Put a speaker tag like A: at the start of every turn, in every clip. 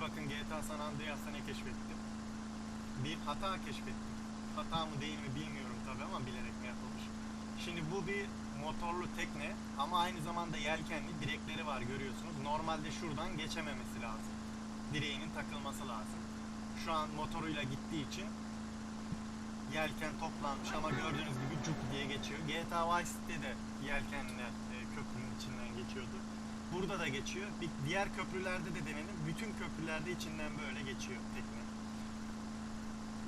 A: Bakın GTA San Andreas'ta ne keşfettim? Bir hata keşfettim. Hata mı değil mi bilmiyorum tabi ama bilerek mi yapılmış. Şimdi bu bir motorlu tekne ama aynı zamanda yelkenli direkleri var görüyorsunuz. Normalde şuradan geçememesi lazım. Direğinin takılması lazım. Şu an motoruyla gittiği için yelken toplanmış ama gördüğünüz gibi cuk diye geçiyor. GTA Vice City'de de yelkenler e, köprünün içinden geçiyordu. Burada da geçiyor. Bir diğer köprülerde de denedim. Bütün köprülerde içinden böyle geçiyor tekne.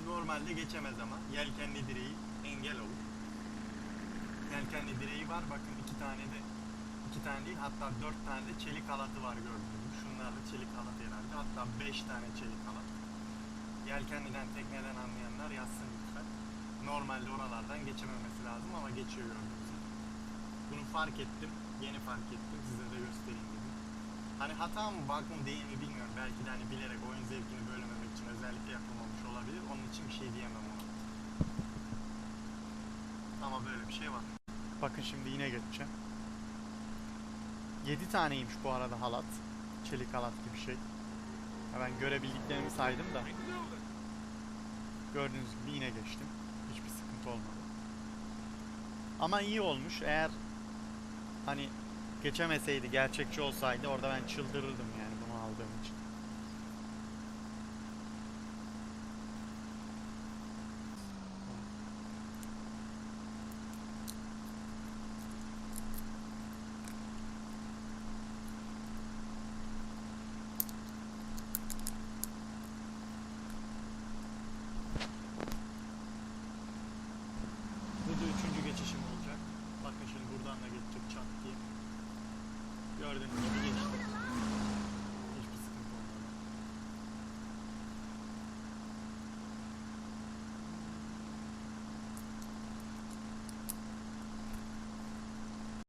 A: Normalde geçemez ama yelkenli direği engel olur. Yelkenli direği var. Bakın iki tane de iki tane değil hatta dört tane de çelik halatı var gördüğünüz. Şunlar da çelik halat herhalde. Hatta beş tane çelik halat. Yelkenliden tekneden anlayanlar yazsın lütfen. Normalde oralardan geçememesi lazım ama geçiyor gördüğünüz. Bunu fark ettim. Yeni fark ettim. Size de. Hani hata mı bug mı değil mi bilmiyorum. Belki de hani bilerek oyun zevkini bölmemek için özellikle yapılmamış olabilir. Onun için bir şey diyemem ona. Ama böyle bir şey var. Bakın şimdi yine geçeceğim. 7 taneymiş bu arada halat. Çelik halat gibi şey. Ben görebildiklerimi saydım da. Gördüğünüz gibi yine geçtim. Hiçbir sıkıntı olmadı. Ama iyi olmuş. Eğer hani geçemeseydi, gerçekçi olsaydı orada ben çıldırırdım